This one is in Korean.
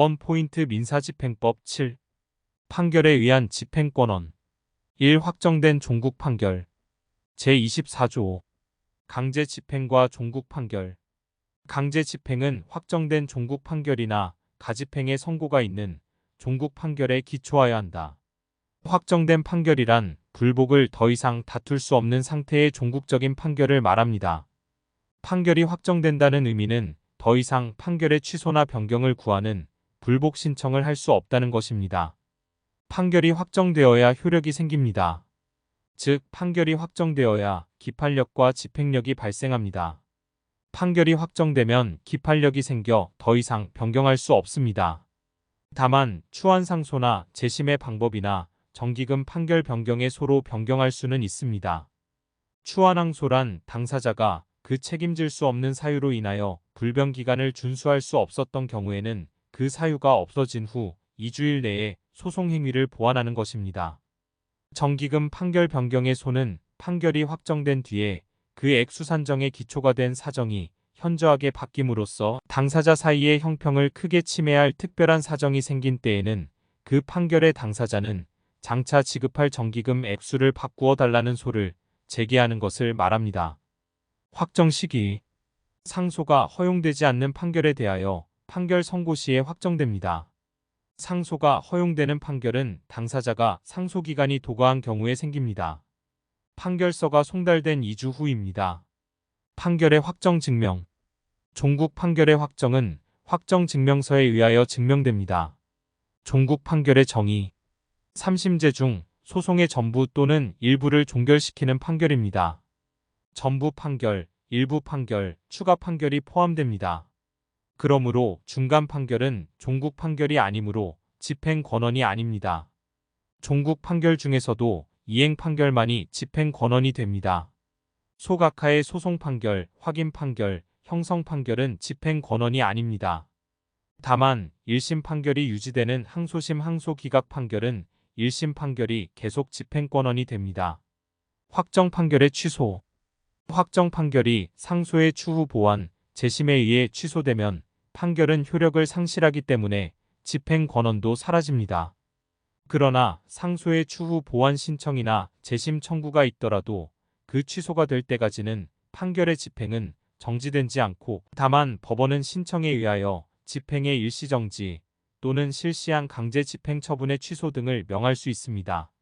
원포인트 민사집행법 7. 판결에 의한 집행권원 1. 확정된 종국 판결 제24조 강제 집행과 종국 판결 강제 집행은 확정된 종국 판결이나 가집행의 선고가 있는 종국 판결에 기초하여야 한다. 확정된 판결이란 불복을 더 이상 다툴 수 없는 상태의 종국적인 판결을 말합니다. 판결이 확정된다는 의미는 더 이상 판결의 취소나 변경을 구하는 불복 신청을 할 수 없다는 것입니다. 판결이 확정되어야 효력이 생깁니다. 즉, 판결이 확정되어야 기판력과 집행력이 발생합니다. 판결이 확정되면 기판력이 생겨 더 이상 변경할 수 없습니다. 다만 추한 상소나 재심의 방법이나 정기금 판결 변경의 소로 변경할 수는 있습니다. 추한 항소란 당사자가 그 책임질 수 없는 사유로 인하여 불변 기간을 준수할 수 없었던 경우에는 그 사유가 없어진 후 2주일 내에 소송 행위를 보완하는 것입니다. 정기금 판결 변경의 소는 판결이 확정된 뒤에 그 액수 산정의 기초가 된 사정이 현저하게 바뀜으로써 당사자 사이의 형평을 크게 침해할 특별한 사정이 생긴 때에는 그 판결의 당사자는 장차 지급할 정기금 액수를 바꾸어 달라는 소를 제기하는 것을 말합니다. 확정 시기 상소가 허용되지 않는 판결에 대하여 판결 선고 시에 확정됩니다. 상소가 허용되는 판결은 당사자가 상소 기간이 도과한 경우에 생깁니다. 판결서가 송달된 2주 후입니다. 판결의 확정 증명 종국 판결의 확정은 확정 증명서에 의하여 증명됩니다. 종국 판결의 정의 3심제 중 소송의 전부 또는 일부를 종결시키는 판결입니다. 전부 판결, 일부 판결, 추가 판결이 포함됩니다. 그러므로 중간 판결은 종국 판결이 아니므로 집행 권한이 아닙니다. 종국 판결 중에서도 이행 판결만이 집행 권한이 됩니다. 소각하의 소송 판결, 확인 판결, 형성 판결은 집행 권한이 아닙니다. 다만 1심 판결이 유지되는 항소심 항소 기각 판결은 1심 판결이 계속 집행 권한이 됩니다. 확정 판결의 취소 확정 판결이 상소의 추후 보완, 재심에 의해 취소되면 판결은 효력을 상실하기 때문에 집행 권한도 사라집니다. 그러나 상소의 추후 보완 신청이나 재심 청구가 있더라도 그 취소가 될 때까지는 판결의 집행은 정지되지 않고 다만 법원은 신청에 의하여 집행의 일시 정지 또는 실시한 강제 집행 처분의 취소 등을 명할 수 있습니다.